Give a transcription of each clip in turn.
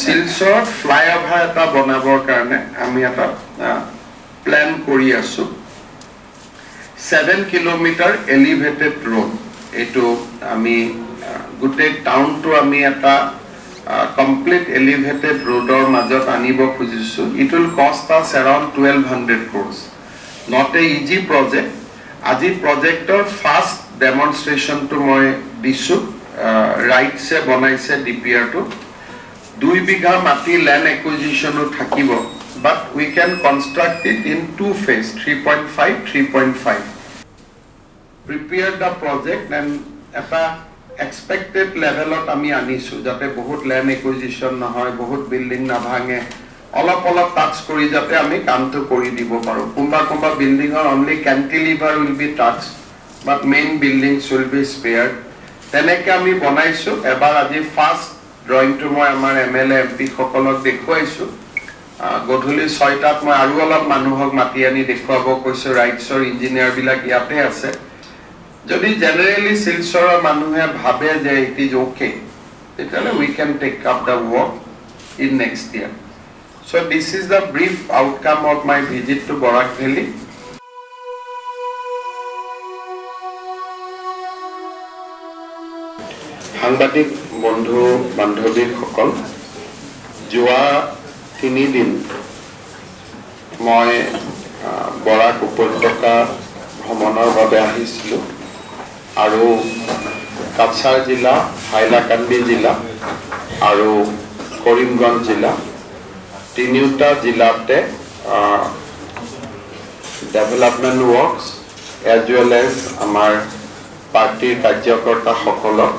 শিলচৰত ফ্লাইঅভাৰ এটা বনাবৰ কাৰণে আমি এটা প্লেন কৰি আছো। ছেভেন কিলোমিটাৰ এলিভেটেড ৰোড এইটো আমি গোটেই টাউনটো আমি এটা কমপ্লিট এলিভেটেড ৰোডৰ মাজত আনিব খুজিছো। It will cost us around twelve hundred crores not a easy project আজি প্ৰজেক্টৰ ফাৰ্ষ্ট ডেমনষ্ট্ৰেশ্যনটো মই দিছোঁ। ৰাইটছে বনাইছে ডি পি আৰটো দুই বিঘা মাটি লেণ্ড একুইজিশ্যনো থাকিব but we can construct it in two phase three point five three point five prepare the project and এটা এক্সপেক্টেড লেভেলত আমি আনিছোঁ, যাতে বহুত লেণ্ড একুইজিশ্যন নহয়, বহুত বিল্ডিং নাভাঙে। অলপ অলপ টাচ কৰি যাতে আমি কামটো কৰি দিব পাৰোঁ। কোনোবা কোনোবা বিল্ডিঙৰ only cantilever will be touch but main buildings will be spared তেনেকৈ আমি বনাইছোঁ। এবাৰ আজি ফাৰ্ষ্ট ড্ৰয়িংটো মই আমাৰ এম এল এ এম পিসকলক দেখুৱাইছোঁ। গধূলি ছয়টাত মই আৰু অলপ মানুহক মাতি আনি দেখুৱাব কৈছোঁ ৰাইটছৰ ইঞ্জিনিয়াৰবিলাক ইয়াতে আছে। যদি জেনেৰেলি শিলচৰৰ মানুহে ভাবে যে ইট ইজ অ'কে তেতিয়াহ'লে we can take up the work in next year so' this is the brief outcome of my visit to Barak Valley সাংবাদিক, বন্ধু বান্ধৱীসকল যোৱা তিনিদিন মই বৰাক উপত্যকা ভ্ৰমণৰ বাবে আহিছিলোঁ আৰু কাছাৰ জিলা, হাইলাকান্দি জিলা আৰু কৰিমগঞ্জ জিলা, তিনিওটা জিলাতে development works as well as আমাৰ পাৰ্টীৰ কাৰ্যকৰ্তাসকলক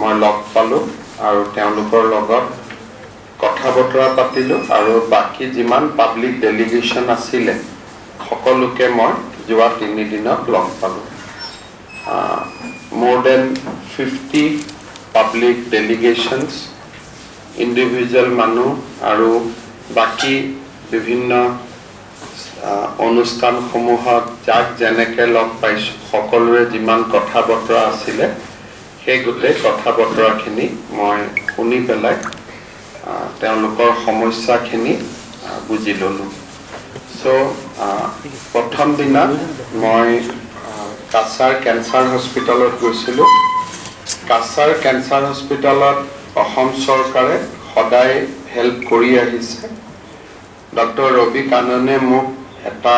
মই লগ পালোঁ আৰু তেওঁলোকৰ লগত কথা বতৰা পাতিলোঁ আৰু বাকী যিমান পাব্লিক ডেলিগেশ্যন আছিলে সকলোকে মই যোৱা তিনিদিনত লগ পালোঁ। More than fifty public delegations individual মানুহ আৰু বাকী বিভিন্ন অনুষ্ঠানসমূহত যাক যেনেকৈ লগ পাইছোঁ সকলোৰে যিমান কথা বতৰা আছিলে সেই গোটেই কথা বতৰাখিনি মই শুনি পেলাই তেওঁলোকৰ সমস্যাখিনি বুজি ল'লোঁ। চ' প্ৰথম দিনা মই কাছাৰ কেঞ্চাৰ হস্পিটেলত গৈছিলোঁ। কাছাৰ কেঞ্চাৰ হস্পিটেলত অসম চৰকাৰে সদায় হেল্প কৰি আহিছে। ডক্টৰ ৰবি কাননে মোক এটা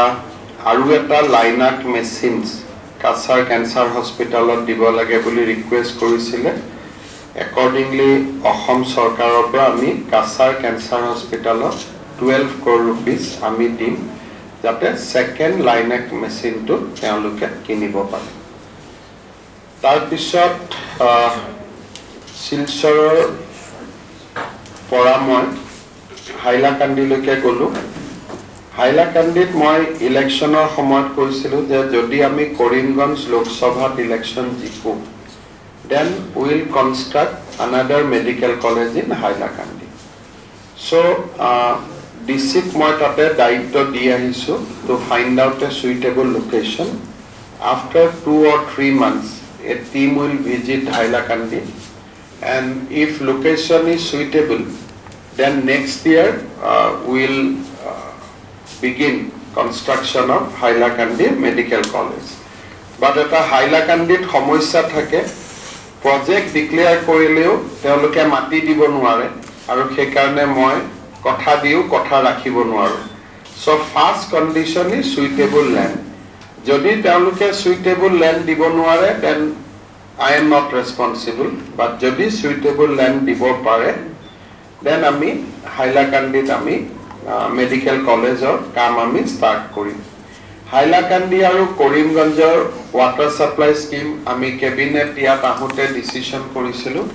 আৰু এটা লাইনাক মেচিনছ কাছাৰ কেঞ্চাৰ হস্পিটেলত দিব লাগে বুলি ৰিকুৱেষ্ট কৰিছিলে। একৰ্ডিংলি অসম চৰকাৰৰ পৰা আমি কাছাৰ কেঞ্চাৰ হস্পিটেলত টুৱেলভ ক্ৰ'ৰ ৰুপিজ আমি দিম, যাতে ছেকেণ্ড লাইনেক মেচিনটো তেওঁলোকে কিনিব পাৰে। তাৰপিছত শিলচৰৰ পৰা মই হাইলাকান্দিলৈকে গ'লোঁ। হাইলাকান্দিত মই ইলেকশ্যনৰ সময়ত কৈছিলোঁ যে যদি আমি কৰিমগঞ্জ লোকসভাত election জিকোঁ then will construct another medical college in Hailakandi. So' D চিক মই তাতে দায়িত্ব দি আহিছোঁ to find out a suitable location after two or three months a team will visit Hailakandi. And if location is suitable, then next year uh, we'll uh, begin construction of Hailakandi Medical College. But এটা হাইলাকান্দিত সমস্যা থাকে। Project declare কৰিলেও তেওঁলোকে মাটি দিব নোৱাৰে আৰু সেইকাৰণে মই কথা দিও, কথা ৰাখিব নোৱাৰোঁ। So' first condition is suitable land যদি তেওঁলোকে চুইটেবল লেণ্ড দিব নোৱাৰে then I am not responsible but যদি চুইটেবল লেণ্ড দিব পাৰে দেন আমি হাইলাকান্দিত আমি মেডিকেল কলেজৰ কাম আমি ষ্টাৰ্ট কৰিম। হাইলাকান্দি আৰু কৰিমগঞ্জৰ ৱাটাৰ ছাপ্লাই স্কিম আমি কেবিনেট ইয়াত আহোঁতে ডিচিশ্যন কৰিছিলোঁ।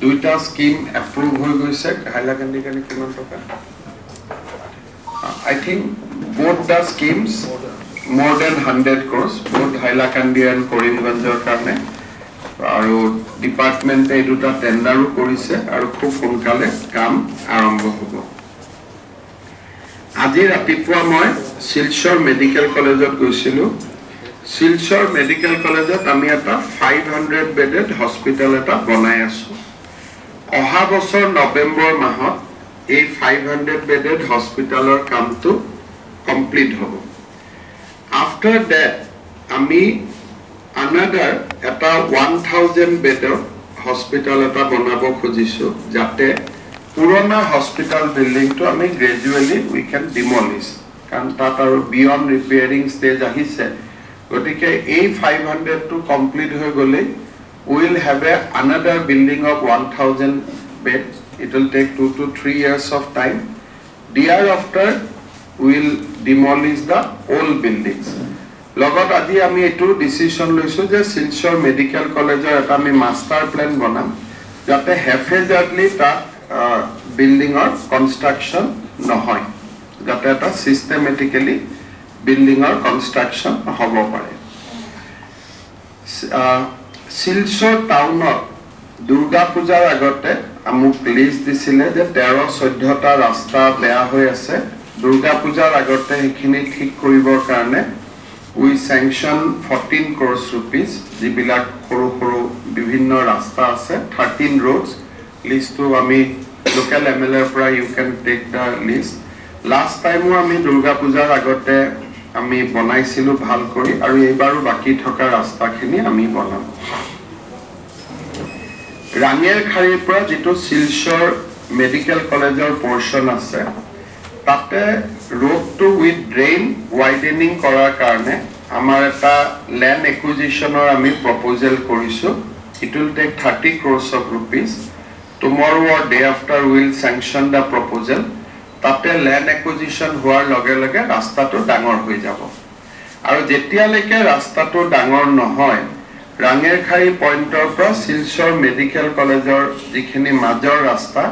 দুইটা স্কিম এপ্ৰুভ হৈ গৈছে। হাইলাকান্দিৰ কাৰণে কিমান টকা? I think both the schemes more than hundred crores both Hailakandi and কৰিমগঞ্জৰ কাৰণে। আৰু ডিপাৰ্টমেণ্টে এই দুটা টেণ্ডাৰো কৰিছে আৰু খুব সোনকালে কাম আৰম্ভ হ'ব। আজি ৰাতিপুৱা মই শিলচৰ মেডিকেল কলেজত গৈছিলোঁ। শিলচৰ মেডিকেল কলেজত আমি এটা ফাইভ হাণ্ড্ৰেড বেডেড হস্পিটেল এটা বনাই আছোঁ। অহা বছৰ নৱেম্বৰ মাহত এই ফাইভ হাণ্ড্ৰেড বেডেড হস্পিটেলৰ কামটো কমপ্লিট হ'ব। আফটাৰ ডেট আমি আনাডাৰ এটা ওৱান থাউজেণ্ড বেডৰ হস্পিটেল এটা বনাব খুজিছোঁ যাতে পুৰণা হস্পিটেল বিল্ডিংটো আমি গ্ৰেজুৱেলি উই কেন ডিমলিছ কাৰণ তাত আৰু বিয়ণ্ড ৰিপেয়াৰিং ষ্টেজ আহিছে। গতিকে এই ফাইভ হাণ্ড্ৰেডটো কমপ্লিট হৈ গ'লেই will have a another building of one thousand bed it will take two two three years of time thereafter will demolish the old buildings লগত আজি আমি এইটো ডিচিশ্যন লৈছোঁ যে শিলচৰ মেডিকেল কলেজৰ এটা আমি মাষ্টাৰ প্লেন বনাম। যাতে হেফেজাৰ্ডলি তাত বিল্ডিঙৰ কনষ্ট্ৰাকশ্যন নহয়। যাতে এটা ছিষ্টেমেটিকেলি বিল্ডিঙৰ কনষ্ট্ৰাকশ্যন হ'ব পাৰে। শিলচৰ টাউনত দুৰ্গা পূজাৰ আগতে মোক লিষ্ট দিছিলে যে তেৰ চৈধ্যটা ৰাস্তা বেয়া হৈ আছে। দুৰ্গা পূজাৰ আগতে সেইখিনি ঠিক কৰিবৰ কাৰণে we sanction fourteen crores rupees যিবিলাক সৰু সৰু বিভিন্ন ৰাস্তা আছে থাৰ্টিন ৰোডছ লিষ্টটো আমি লোকেল এম এল এৰ পৰা ইউ কেন টেক দ্য লিষ্ট লাষ্ট টাইমো আমি দুৰ্গা পূজাৰ আগতে আমি বনাইছিলোঁ ভালো কৰি আৰু এইবাৰো বাকী থকা ৰাস্তাখিনি আমি বনাম। ৰাঙিয়াৰখাৰীৰ পৰা যিটো শিলচৰ মেডিকেল কলেজৰ পৰ্চন আছে, তাতে ৰোডটো উইথ ড্ৰেইন ৱাইডেনিং কৰাৰ কাৰণে আমাৰ এটা লেণ্ড একুইজিশ্যনৰ আমি প্ৰপ'জেল কৰিছোঁ। It will take thirty crores of rupees tomorrow or day after will sanction the proposal তাতে লেণ্ড একুইজিশ্যন হোৱাৰ লগে লগে ৰাস্তাটো ডাঙৰ হৈ যাব। আৰু যেতিয়ালৈকে ৰাস্তাটো ডাঙৰ নহয় ৰাঙেৰখাৰী পইণ্টৰ পৰা শিলচৰ মেডিকেল কলেজৰ যিখিনি মাজৰ ৰাস্তা,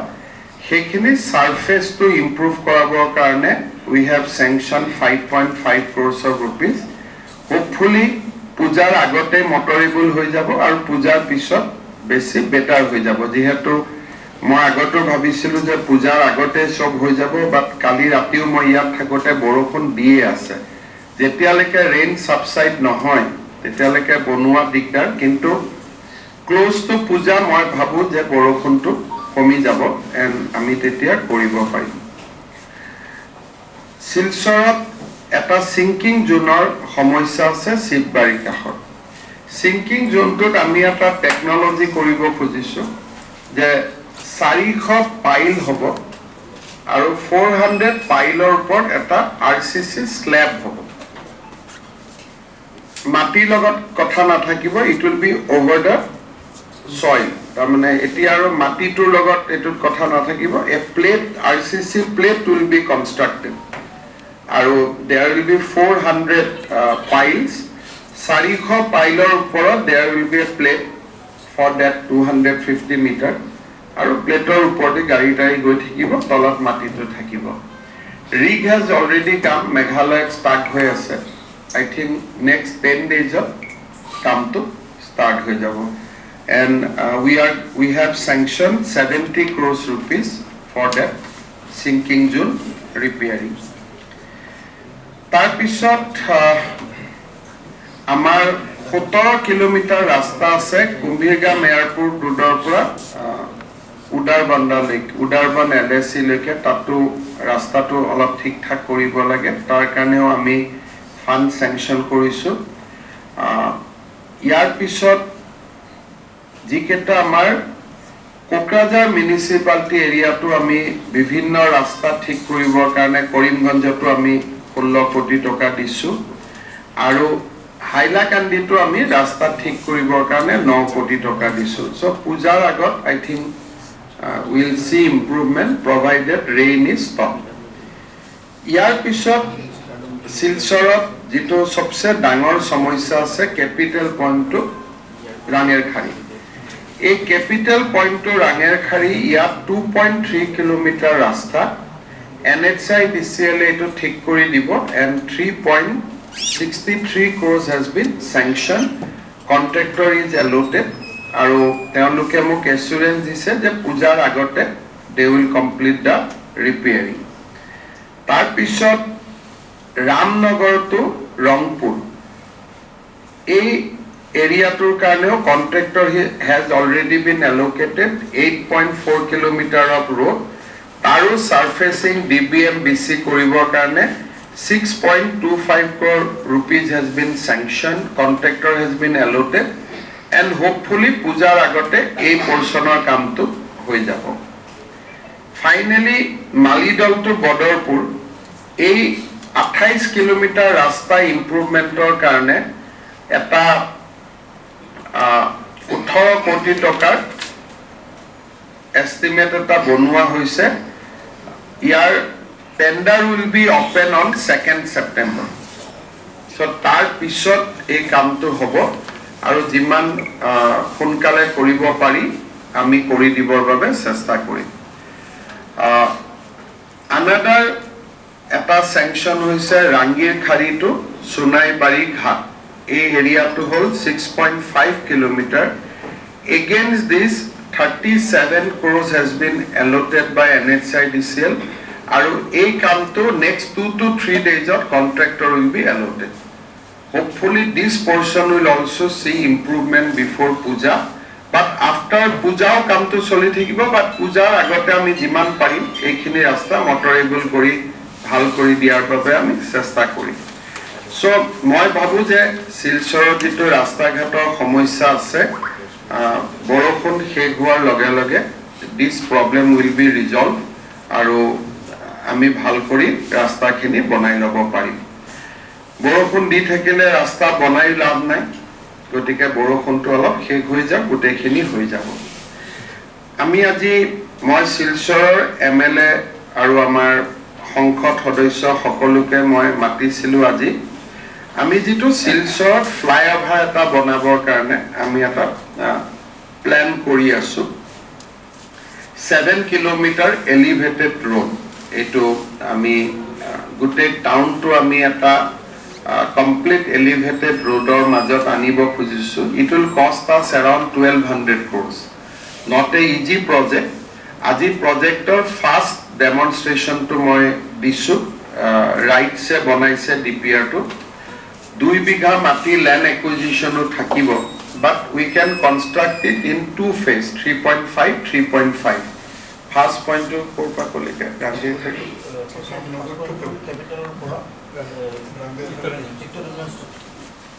সেইখিনি ছাৰ্ফেচটো ইম্প্ৰুভ কৰাবৰ কাৰণে we have sanction five point five crores of rupees hopefully পূজাৰ আগতে মটৰেবল হৈ যাব আৰু পূজাৰ পিছত বেছি বেটাৰ হৈ যাব। যিহেতু মই আগতো ভাবিছিলোঁ যে পূজাৰ আগতে চব হৈ যাব বাট কালি ৰাতিও মই ইয়াত থাকোঁতে বৰষুণ দিয়ে আছে। যেতিয়ালৈকে ৰেইন ছাবচাইড নহয়, তেতিয়ালৈকে বনোৱা দিগদাৰ, কিন্তু ক্ল'জ টু পূজা মই ভাবোঁ যে বৰষুণটো কমি যাব এণ্ড আমি তেতিয়া কৰিব পাৰিম। শিলচৰত এটা ছিংকিং জোনৰ সমস্যা আছে শিৱবাৰীৰ কাষত। ছিংকিং জোনটোত আমি এটা টেকন'লজি কৰিব খুজিছোঁ, যে চাৰিশ পাইল হ'ব আৰু ফ'ৰ হাণ্ড্ৰেড পাইলৰ ওপৰত এটা আৰ চি চি শ্লেব হ'ব। মাটিৰ লগত কথা নাথাকিব it will be over the soil তাৰমানে এতিয়া আৰু মাটিটোৰ লগত এইটোত কথা নাথাকিব a plate R C C plate will be constructed আৰু there will be four hundred piles চাৰিশ পাইলৰ ওপৰত there will be a plate for that two hundred fifty metre আৰু প্লেটৰ ওপৰতে গাড়ী টাড়ী গৈ থাকিব, তলত মাটিটো থাকিব। ৰিগ হেজ অলৰেডি কাম মেঘালয়ত ষ্টাৰ্ট হৈ আছে। আই থিংক নেক্সট টেন ডেইজত কামটো ষ্টাৰ্ট হৈ যাব। And we are we have sanction seventy crores rupees for that sinking zone repairing তাৰপিছত আমাৰ সোতৰ কিলোমিটাৰ ৰাস্তা আছে কুম্ভীৰগাম এয়াৰপোৰ্ট ৰোডৰ পৰা উদাৰবন্দালৈকে উদাৰবন এল এ চিলৈকে তাতো ৰাস্তাটো অলপ ঠিক ঠাক কৰিব লাগে। তাৰ কাৰণেও আমি ফাণ্ড চেংচন কৰিছোঁ। ইয়াৰ পিছত যিকেইটা আমাৰ কোকৰাঝাৰ মিউনিচিপালিটি এৰিয়াটো আমি বিভিন্ন ৰাস্তা ঠিক কৰিবৰ কাৰণে কৰিমগঞ্জতো আমি ষোল্ল কোটি টকা দিছোঁ। আৰু হাইলাকান্দিতো আমি ৰাস্তা ঠিক কৰিবৰ কাৰণে ন কোটি টকা দিছোঁ। চ' পূজাৰ আগত I think will see improvement provided rain is stop ইয়াৰ পিছত শিলচৰত যিটো চবচে ডাঙৰ সমস্যা আছে কেপিটেল পইণ্টটো ৰাঙেৰখাৰী। এই কেপিটেল পইণ্টটো ৰাঙেৰখাৰী, ইয়াত টু পইণ্ট থ্ৰী কিলোমিটাৰ ৰাস্তা। N H I D C এলে এইটো ঠিক কৰি দিব and three point sixty three crores has been sanction contractor is allotted আৰু তেওঁলোকে মোক এচুৰেঞ্চ দিছে যে পূজাৰ আগতে they will complete the repairing তাৰপিছত ৰামনগৰ টু ৰংপুৰ। এই এৰিয়াটোৰ কাৰণেও contractor has already been allocated eight point four kilometre of road তাৰো ছাৰ্ফেচিং D B M B C কৰিবৰ কাৰণে five crore rupees has been sanction contractor has been allotted and hopefully পূজাৰ আগতে এই পৰ্চনৰ কামটো হৈ যাব। Finally Malidal to Badarpur. এই আঠাইছ কিলোমিটাৰ ৰাস্তা ইম্প্ৰুভমেণ্টৰ কাৰণে এটা ওঠৰ কোটি টকাৰ এষ্টিমেট এটা বনোৱা হৈছে। ইয়াৰ tender will be open on second September so' তাৰ পিছত এই কামটো হ'ব। আৰু যিমান সোনকালে কৰিব পাৰি, আমি কৰি দিবৰ বাবে চেষ্টা কৰিম। আনাডাৰ এটা চেংচন হৈছে ৰাংগীৰ খাড়ীটো সোণাইবাৰী ঘাট। এই এৰিয়াটো হ'ল six point five kilometre. Against this thirty seven crores has been allotted by N H I D C L আৰু এই কামটো next two two three ডেইজত contractor will be allotted. Hopefully this portion will also see improvement before puja. But after পূজাও কামটো চলি থাকিব but পূজাৰ আগতে আমি যিমান পাৰিম এইখিনি ৰাস্তা মটৰেবল কৰি, ভালো কৰি দিয়াৰ বাবে আমি চেষ্টা কৰিম। চ' মই ভাবোঁ যে শিলচৰৰ যিটো ৰাস্তা ঘাটৰ সমস্যা আছে বৰষুণ শেষ হোৱাৰ লগে লগে দিছ প্ৰব্লেম উইল বি ৰিজল্ভ আৰু আমি ভালো কৰি ৰাস্তাখিনি বনাই ল'ব পাৰিম। বৰষুণ দি থাকিলে ৰাস্তা বনাই লাভ নাই। গতিকে বৰষুণটো অলপ শেষ হৈ যাওক গোটেইখিনি হৈ যাব। আমি আজি মই শিলচৰৰ এম এল এ আৰু আমাৰ সংসদ সদস্য সকলোকে মই মাতিছিলোঁ আজি। আমি যিটো শিলচৰত ফ্লাইঅভাৰ এটা বনাবৰ কাৰণে আমি এটা প্লেন কৰি আছোঁ। Seven kilometre elevated road. এইটো আমি গোটেই টাউনটো আমি এটা কমপ্লিট এলিভেটেড ৰোডৰ মাজত আনিব খুজিছোঁ। It will cost us around twelve hundred crores not a easy project আজি প্ৰজেক্টৰ ফাৰ্ষ্ট ডেমনষ্ট্ৰেশ্যনটো মই দিছোঁ। ৰাইটছে বনাইছে ডি পি আৰটো দুই বিঘা মাটি লেণ্ড একুইজিশ্যনো থাকিব। But we can construct it in two phase three point five three point five first পইণ্টটো ক'ৰ পৰা ক'লৈকে? গান্ধীৰ থেকে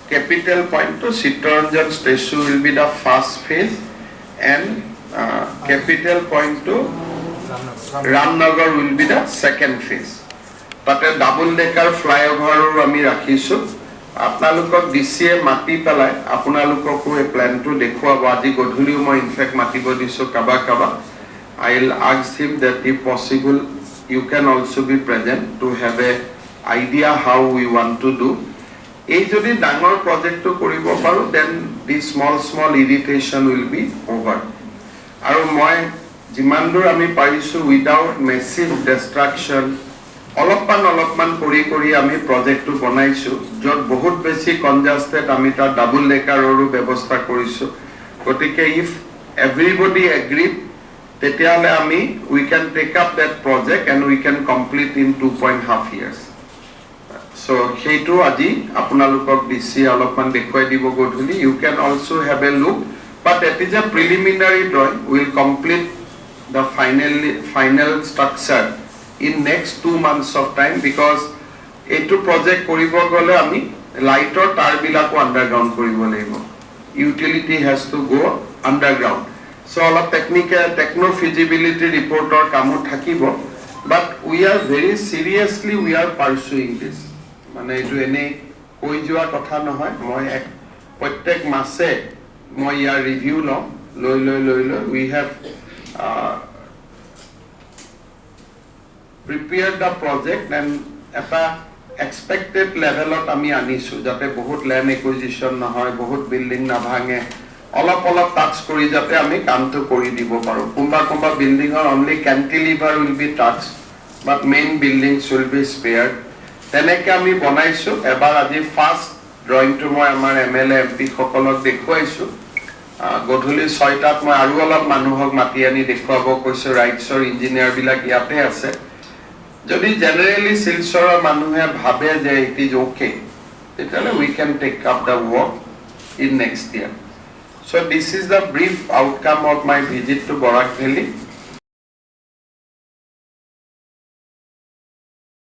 capital point to Chittaranjan Station will be the first phase and uh, capital point to Ramnagar will be the second phase. তাতে double decker ফ্লাইঅভাৰো আমি ৰাখিছোঁ। আপোনালোকক D চিয়ে মাতি পেলাই আপোনালোককো এই প্লেনটো দেখুৱাব। আজি গধূলিও মই ইনফেক্ট মাতিব দিছোঁ কাৰোবাক কাৰোবাক I will ask him that if possible you can also' be present to have a idea how we want to do এই যদি ডাঙৰ প্ৰজেক্টটো কৰিব পাৰোঁ then the small small irritation will be over আৰু মই যিমান দূৰ আমি পাৰিছোঁ উইদাউট মেচিভ ডেষ্ট্ৰাকশ্যন অলপমান অলপমান কৰি কৰি আমি প্ৰজেক্টটো বনাইছোঁ, য'ত বহুত বেছি কনজাষ্টেড আমি তাত ডাবল ডেকাৰৰো ব্যৱস্থা কৰিছোঁ। গতিকে ইফ এভৰিবডি এগ্ৰিড তেতিয়াহ'লে আমি we can take up that project and we can complete in two point half years so' সেইটো আজি আপোনালোকক দিছি অলপমান দেখুৱাই দিব গধূলি। You can also' have a look but it is a preliminary drawing will complete the finally final structure in next two months of time because এইটো project কৰিব গ'লে আমি লাইটৰ তাঁৰবিলাকো আণ্ডাৰগ্ৰাউণ্ড কৰিব লাগিব। Utility has to go' underground so' অলপ technical techno feasibility ৰিপৰ্টৰ কামো থাকিব but we are very seriously we are pursuing this মানে এইটো এনেই কৈ যোৱা কথা নহয়। মই এক প্ৰত্যেক মাছে মই ইয়াৰ ৰিভিউ লওঁ। লৈ লৈ লৈ লৈ we have prepare the project and এটা এক্সপেক্টেড লেভেলত আমি আনিছোঁ যাতে বহুত লেণ্ড একুইজিশ্যন নহয় বহুত বিল্ডিং নাভাঙে। অলপ অলপ টাচ কৰি যাতে আমি কামটো কৰি দিব পাৰোঁ। কোনোবা কোনোবা বিল্ডিঙৰ only cantilever will be touch but main buildings will be spared তেনেকৈ আমি বনাইছোঁ। এবাৰ আজি ফাৰ্ষ্ট ড্ৰয়িংটো মই আমাৰ এম এল এ এম পিসকলক দেখুৱাইছোঁ। গধূলি ছয়টাত মই আৰু অলপ মানুহক মাতি আনি দেখুৱাব কৈছোঁ। ৰাইটছৰ ইঞ্জিনিয়াৰবিলাক ইয়াতে আছে। যদি জেনেৰেলি শিলচৰৰ মানুহে ভাবে যে ইট ইজ অ'কে তেতিয়াহ'লে we can take up the work in next year so' this is the brief outcome of my visit to Barak Valley